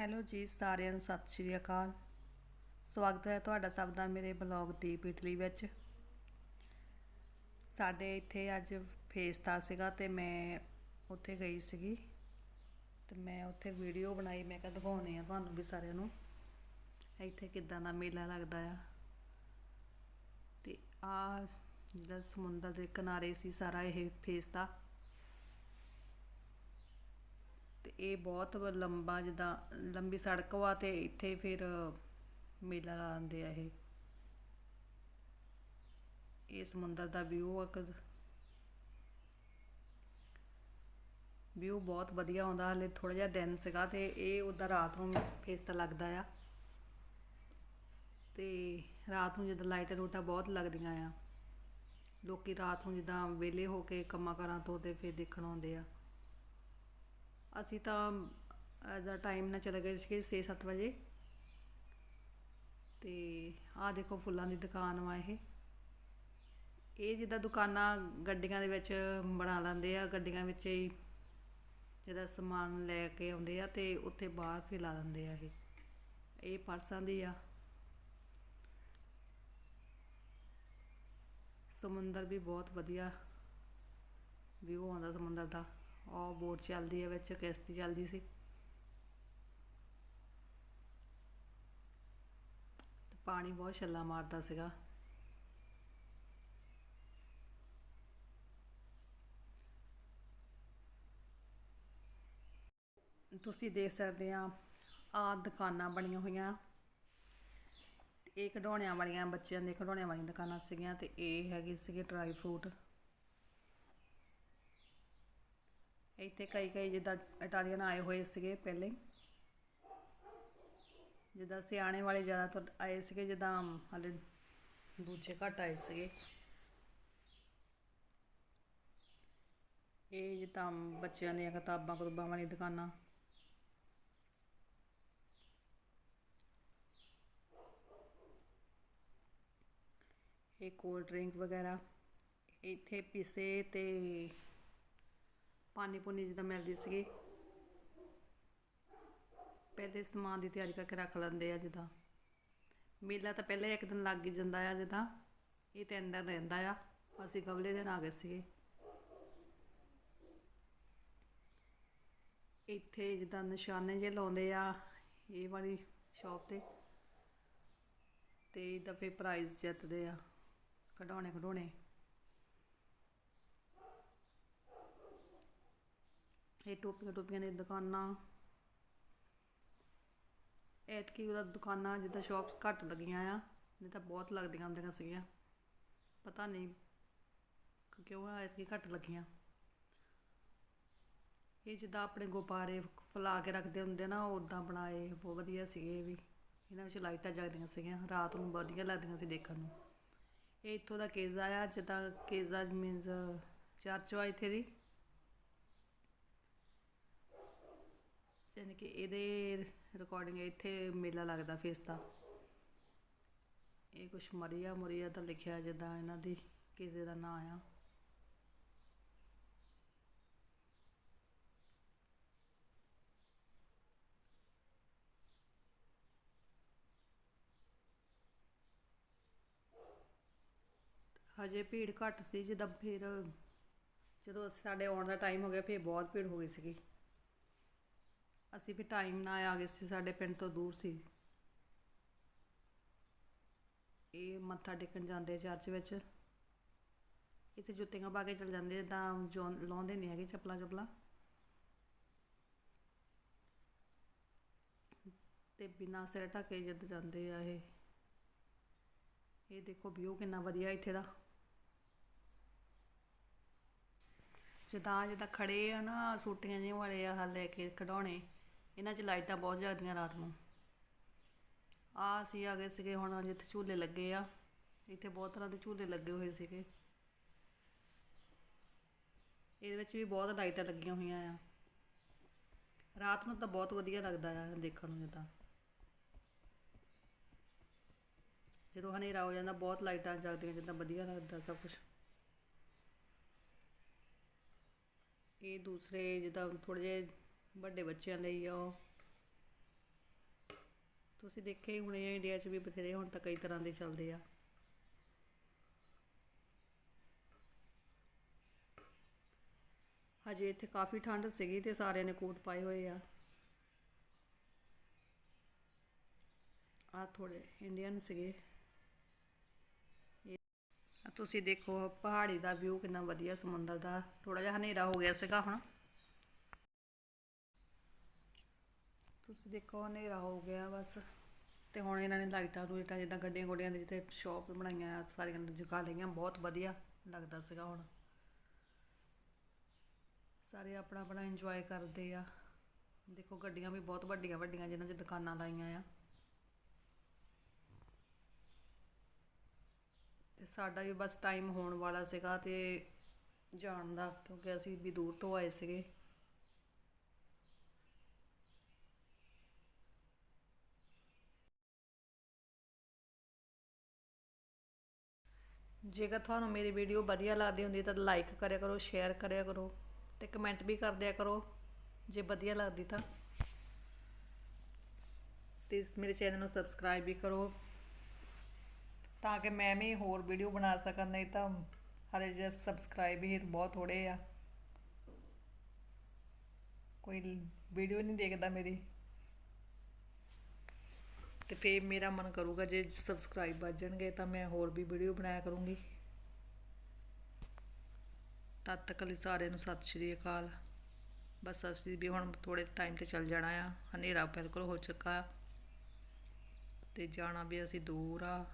Hello ਜੀ, ਸਾਰਿਆਂ ਨੂੰ ਸਤਿ ਸ਼੍ਰੀ ਅਕਾਲ। ਸਵਾਗਤ ਹੈ ਤੁਹਾਡਾ ਸਭ ਦਾ ਮੇਰੇ ਬਲੌਗ ਦੀ ਇਟਲੀ ਵਿੱਚ। ਸਾਡੇ ਇੱਥੇ ਅੱਜ ਫੇਸਤਾ ਸੀਗਾ ਤੇ ਮੈਂ ਉੱਥੇ ਗਈ ਸੀਗੀ। ਤੇ ਮੈਂ ਉੱਥੇ ਵੀਡੀਓ ਬਣਾਈ, ਮੈਂ ਕਿਹਾ ਦਿਖਾਉਣੀ ਆ ਤੁਹਾਨੂੰ ਵੀ ਸਾਰਿਆਂ ਨੂੰ। ਇੱਥੇ ਕਿੱਦਾਂ ਦਾ ਮੇਲਾ ਲੱਗਦਾ ਆ। ਤੇ ਆ ਜਿਹੜਾ ਸਮੁੰਦਰ ਦੇ ਕਿਨਾਰੇ ਸੀ ਸਾਰਾ ਇਹ ਫੇਸਤਾ। ਅਤੇ ਇਹ ਬਹੁਤ ਲੰਬਾ ਜਿੱਦਾਂ ਲੰਬੀ ਸੜਕ ਵਾ ਅਤੇ ਇੱਥੇ ਫਿਰ ਮੇਲਾ ਲਾਉਂਦੇ ਆ ਇਹ। ਇਹ ਸਮੁੰਦਰ ਦਾ ਵਿਊ ਆ ਵਿਊ ਬਹੁਤ ਵਧੀਆ ਆਉਂਦਾ, ਹਲੇ ਥੋੜਾ ਜਿਹਾ ਦਿਨ ਸੀਗਾ ਤੇ ਇਹ ਉਹਦਾ ਰਾਤ ਨੂੰ ਫੇਸ ਤਾਂ ਲੱਗਦਾ ਆ। ਤੇ ਰਾਤ ਨੂੰ ਜਦੋਂ ਲਾਈਟਾਂ ਲੂਟਾਂ ਬਹੁਤ ਲੱਗਦੀਆਂ ਆ। ਲੋਕੀ ਰਾਤ ਨੂੰ ਜਿੱਦਾਂ ਵਿਹਲੇ ਹੋ ਕੇ ਕੰਮਾਂ ਕਾਰਾਂ ਤੋਂ ਤੇ ਫਿਰ ਦੇਖਣ ਆਉਂਦੇ ਆ। ਅਸੀਂ ਤਾਂ ਦਾ ਟਾਈਮ ਨਾਲ ਚਲੇ ਗਏ ਸੀਗੇ 6-7 ਵਜੇ। ਤੇ ਆਹ ਦੇਖੋ ਫੁੱਲਾਂ ਦੀ ਦੁਕਾਨ ਵਾ ਇਹ। ਇਹ ਜਿੱਦਾਂ ਦੁਕਾਨਾਂ ਗੱਡੀਆਂ ਦੇ ਵਿੱਚ ਬਣਾ ਲੈਂਦੇ ਆ, ਗੱਡੀਆਂ ਵਿੱਚ ਹੀ ਜਿਹਦਾ ਸਮਾਨ ਲੈ ਕੇ ਆਉਂਦੇ ਆ ਤੇ ਉੱਥੇ ਬਾਹਰ ਫਿਰ ਲਾ ਦਿੰਦੇ ਆ ਇਹ। ਇਹ ਪਰਸਾਂ ਦੀ ਆ। ਸਮੁੰਦਰ ਵੀ ਬਹੁਤ ਵਧੀਆ ਵਿਊ ਆਉਂਦਾ ਸਮੁੰਦਰ ਦਾ। ਉਹ ਬੋਟ ਚੱਲਦੀ ਹੈ ਵਿੱਚ, ਕਿਸ਼ਤੀ ਚੱਲਦੀ ਸੀ। ਤੇ ਪਾਣੀ ਬਹੁਤ ਛੱਲਾ ਮਾਰਦਾ ਸੀਗਾ। ਤੁਸੀਂ ਦੇਖ ਸਕਦੇ ਆ ਆ ਦੁਕਾਨਾਂ ਬਣੀਆਂ ਹੋਈਆਂ। ਇਹ ਖਿਡੌਣਿਆਂ ਵਾਲੀਆਂ, ਬੱਚਿਆਂ ਦੇ ਖਿਡੌਣਿਆਂ ਵਾਲੀਆਂ ਦੁਕਾਨਾਂ ਸੀਗੀਆਂ ਤੇ ਇਹ ਹੈਗੀ ਸੀਗੇ ਡਰਾਈ ਫਰੂਟ। ਇੱਥੇ ਕਈ ਕਈ ਜਿੱਦਾਂ ਇਟਾਲੀਅਨ ਆਏ ਹੋਏ ਸੀਗੇ ਪਹਿਲੇ। ਜਿੱਦਾਂ ਸਿਆਣੇ ਵਾਲੇ ਜ਼ਿਆਦਾਤਰ ਆਏ ਸੀਗੇ, ਜਿੱਦਾਂ ਹਲੇ ਦੂਜੇ ਘੱਟ ਆਏ ਸੀਗੇ। ਇਹ ਜਿੱਦਾਂ ਬੱਚਿਆਂ ਦੀਆਂ ਕਿਤਾਬਾਂ ਕਤੂਬਾਂ ਵਾਲੀ ਦੁਕਾਨਾਂ। ਇਹ ਕੋਲਡ ਡਰਿੰਕ ਵਗੈਰਾ। ਇੱਥੇ ਪੀਸੇ ਤੇ ਪਾਣੀ ਪੂਣੀ ਜਿੱਦਾਂ ਮਿਲਦੀ ਸੀਗੀ। ਪਹਿਲੇ ਸਮਾਨ ਦੀ ਤਿਆਰੀ ਕਰਕੇ ਰੱਖ ਲੈਂਦੇ ਆ ਜਿੱਦਾਂ। ਮੇਲਾ ਤਾਂ ਪਹਿਲੇ ਇੱਕ ਦਿਨ ਲੱਗ ਹੀ ਜਾਂਦਾ ਆ ਜਿੱਦਾਂ। ਇਹ ਤਿੰਨ ਦਿਨ ਰਹਿੰਦਾ ਆ। ਅਸੀਂ ਗਵਲੇ ਦਿਨ ਆ ਗਏ ਸੀਗੇ। ਇੱਥੇ ਜਿੱਦਾਂ ਨਿਸ਼ਾਨੇ ਜੇ ਲਾਉਂਦੇ ਆ, ਇਹ ਵਾਲੀ ਸ਼ਾਪ ਤੇ। ਤੇ ਦਫੇ ਪ੍ਰਾਈਜ਼ ਜਿੱਤਦੇ ਆ। ਕਢਾਉਣੇ ਖਿਡੌਣੇ ਇਹ ਟੋਪੀਆਂ ਟੋਪੀਆਂ ਦੀਆਂ ਦੁਕਾਨਾਂ। ਐਤਕੀ ਉਹਦਾ ਦੁਕਾਨਾਂ ਜਿੱਦਾਂ ਸ਼ਾਪਸ ਘੱਟ ਲੱਗੀਆਂ ਆ, ਨਹੀਂ ਤਾਂ ਬਹੁਤ ਲੱਗਦੀਆਂ ਹੁੰਦੀਆਂ ਸੀਗੀਆਂ। ਪਤਾ ਨਹੀਂ ਕਿ ਕਿਉਂ ਐਤਕੀ ਘੱਟ ਲੱਗੀਆਂ। ਇਹ ਜਿੱਦਾਂ ਆਪਣੇ ਗੁਬਾਰੇ ਫੁਲਾ ਕੇ ਰੱਖਦੇ ਹੁੰਦੇ ਨਾ ਉਦਾਂ ਬਣਾਏ, ਬਹੁਤ ਵਧੀਆ ਸੀਗੇ ਇਹ ਵੀ। ਇਹਨਾਂ ਵਿੱਚ ਲਾਈਟਾਂ ਜਗਦੀਆਂ ਸੀਗੀਆਂ, ਰਾਤ ਨੂੰ ਵਧੀਆ ਲੱਗਦੀਆਂ ਸੀ ਦੇਖਣ ਨੂੰ। ਇਹ ਇੱਥੋਂ ਦਾ ਕੇਜ਼ਾ ਆ, ਜਿੱਦਾਂ ਕੇਜ਼ਾ ਮੀਨਸ ਚਰਚ ਵਾ ਇੱਥੇ ਦੀ। ਯਾਨੀ ਕਿ ਇਹਦੇ ਰਿਕਾਰਡਿੰਗ ਇੱਥੇ ਮੇਲਾ ਲੱਗਦਾ ਫੇਸ ਦਾ। ਇਹ ਕੁਛ ਮਰੀਆ ਮਰੀਆ ਤਾਂ ਲਿਖਿਆ ਜਿੱਦਾਂ ਇਹਨਾਂ ਦੀ ਕਿਸੇ ਦਾ ਨਾਂ ਆ। ਹਜੇ ਭੀੜ ਘੱਟ ਸੀ, ਜਿੱਦਾਂ ਫਿਰ ਜਦੋਂ ਸਾਡੇ ਆਉਣ ਦਾ ਟਾਈਮ ਹੋ ਗਿਆ, ਫਿਰ ਬਹੁਤ ਭੀੜ ਹੋ ਗਈ ਸੀਗੀ। ਅਸੀਂ ਵੀ ਟਾਈਮ ਨਾਲ ਆ ਗਏ ਸੀ, ਸਾਡੇ ਪਿੰਡ ਤੋਂ ਦੂਰ ਸੀ। ਇਹ ਮੱਥਾ ਟੇਕਣ ਜਾਂਦੇ ਚਰਚ ਵਿੱਚ। ਇੱਥੇ ਜੁੱਤੀਆਂ ਪਾ ਕੇ ਚਲ ਜਾਂਦੇ ਤਾਂ ਜੋ ਲਾਉਂਦੇ ਨਹੀਂ ਹੈਗੇ, ਚੱਪਲਾਂ ਚੱਪਲਾਂ। ਤੇ ਬਿਨਾਂ ਸਿਰ ਢੱਕੇ ਜਦ ਜਾਂਦੇ ਆ ਇਹ। ਇਹ ਦੇਖੋ ਵਿਊ ਕਿੰਨਾ ਵਧੀਆ ਇੱਥੇ ਦਾ। ਜਿੱਦਾਂ ਜਿੱਦਾਂ ਖੜੇ ਆ ਨਾ, ਸੂਟੀਆਂ ਜਿਹੀਆਂ ਵਾਲੇ ਆ ਲੈ ਕੇ ਖਿਡੌਣੇ। ਇਹਨਾਂ 'ਚ ਲਾਈਟਾਂ ਬਹੁਤ ਜਗਦੀਆਂ ਰਾਤ ਨੂੰ। ਆ ਅਸੀਂ ਆ ਗਏ ਸੀਗੇ ਹੁਣ ਜਿੱਥੇ ਝੂਲੇ ਲੱਗੇ ਆ। ਇੱਥੇ ਬਹੁਤ ਤਰ੍ਹਾਂ ਦੇ ਝੂਲੇ ਲੱਗੇ ਹੋਏ ਸੀਗੇ। ਇਹਦੇ ਵਿੱਚ ਵੀ ਬਹੁਤ ਲਾਈਟਾਂ ਲੱਗੀਆਂ ਹੋਈਆਂ ਆ। ਰਾਤ ਨੂੰ ਤਾਂ ਬਹੁਤ ਵਧੀਆ ਲੱਗਦਾ ਆ ਦੇਖਣ ਨੂੰ ਜਿੱਦਾਂ। ਜਦੋਂ ਹਨੇਰਾ ਹੋ ਜਾਂਦਾ ਬਹੁਤ ਲਾਈਟਾਂ ਜਗਦੀਆਂ ਜਿੱਦਾਂ ਵਧੀਆ ਲੱਗਦਾ ਸਭ ਕੁਝ ਇਹ ਦੂਸਰੇ ਜਿੱਦਾਂ ਥੋੜੇ ਜਿਹੇ ਵੱਡੇ ਬੱਚਿਆਂ ਲਈ ਆ ਤੁਸੀਂ ਦੇਖੇ ਹੀ ਹੋਣੇ ਇੰਡੀਆ 'ਚ ਵੀ ਬਥੇਰੇ ਹੁਣ ਤਾਂ ਕਈ ਤਰ੍ਹਾਂ ਦੇ ਚੱਲਦੇ ਆ। ਹਜੇ ਇੱਥੇ ਕਾਫੀ ਠੰਡ ਸੀਗੀ ਤੇ ਸਾਰਿਆਂ ਨੇ ਕੋਟ ਪਾਏ ਹੋਏ ਆ। ਆ ਥੋੜੇ ਇੰਡੀਅਨ ਸੀਗੇ। ਤੁਸੀਂ ਦੇਖੋ ਪਹਾੜੀ ਦਾ ਵਿਊ ਕਿੰਨਾ ਵਧੀਆ ਸਮੁੰਦਰ ਦਾ ਥੋੜਾ ਜਿਹਾ ਹਨੇਰਾ ਹੋ ਗਿਆ ਸੀਗਾ ਹੁਣ। ਤੁਸੀਂ ਦੇਖੋ ਹਨੇਰਾ ਹੋ ਗਿਆ ਬਸ। ਤੇ ਹੁਣ ਇਹਨਾਂ ਨੇ ਲਾਈਟਾਂ ਲੂਈਟਾਂ ਜਿੱਦਾਂ ਗੱਡੀਆਂ ਗੁੱਡੀਆਂ ਦੇ ਜਿੱਥੇ ਸ਼ੌਪ ਬਣਾਈਆਂ, ਸਾਰੀਆਂ ਨੇ ਜਗਾ ਲਈਆਂ, ਬਹੁਤ ਵਧੀਆ ਲੱਗਦਾ ਸੀਗਾ ਹੁਣ। ਸਾਰੇ ਆਪਣਾ ਆਪਣਾ ਇੰਜੋਏ ਕਰਦੇ ਆ। ਦੇਖੋ ਗੱਡੀਆਂ ਵੀ ਬਹੁਤ ਵੱਡੀਆਂ ਵੱਡੀਆਂ ਜਿਨ੍ਹਾਂ 'ਚ ਦੁਕਾਨਾਂ ਲਾਈਆਂ ਆ। ਤੇ ਸਾਡਾ ਵੀ ਬਸ ਟਾਈਮ ਹੋਣ ਵਾਲਾ ਸੀਗਾ ਤੇ ਜਾਣ ਦਾ, ਕਿਉਂਕਿ ਅਸੀਂ ਵੀ ਦੂਰ ਤੋਂ ਆਏ ਸੀਗੇ। ਜੇਕਰ ਤੁਹਾਨੂੰ ਮੇਰੀ ਵੀਡੀਓ ਵਧੀਆ ਲੱਗਦੀ ਹੁੰਦੀ ਤਾਂ ਲਾਈਕ ਕਰਿਆ ਕਰੋ ਸ਼ੇਅਰ ਕਰਿਆ ਕਰੋ ਤੇ ਕਮੈਂਟ ਵੀ ਕਰ ਦਿਆ ਕਰੋ, ਜੇ ਵਧੀਆ ਲੱਗਦੀ ਤਾਂ। ਤੇ ਮੇਰੇ ਚੈਨਲ ਨੂੰ ਸਬਸਕ੍ਰਾਈਬ ਵੀ ਕਰੋ ਤਾਂ ਕਿ ਮੈਂ ਵੀ ਹੋਰ ਵੀਡੀਓ ਬਣਾ ਸਕਾਂ ਨਹੀਂ ਤਾਂ ਹਰੇ ਜੇ ਸਬਸਕ੍ਰਾਈਬ ਹੀ ਬਹੁਤ ਥੋੜੇ ਆ। ਕੋਈ ਵੀਡੀਓ ਨਹੀਂ ਦੇਖਦਾ ਮੇਰੀ। ਅਤੇ ਫਿਰ ਮੇਰਾ ਮਨ ਕਰੂਗਾ ਜੇ ਸਬਸਕ੍ਰਾਈਬ ਵੱਜ ਜਾਣਗੇ ਤਾਂ ਮੈਂ ਹੋਰ ਵੀ ਵੀਡੀਓ ਬਣਾਇਆ ਕਰੂੰਗੀ। ਤਦ ਤੱਕ ਲਈ ਸਾਰਿਆਂ ਨੂੰ ਸਤਿ ਸ਼੍ਰੀ ਅਕਾਲ। ਬਸ ਅਸੀਂ ਵੀ ਹੁਣ ਥੋੜੇ ਟਾਈਮ ਤੇ ਚੱਲ ਜਾਣਾ ਆ। ਹਨੇਰਾ ਬਿਲਕੁਲ ਹੋ ਚੁੱਕਾ। ਤੇ ਜਾਣਾ ਵੀ ਅਸੀਂ ਦੂਰ ਆ।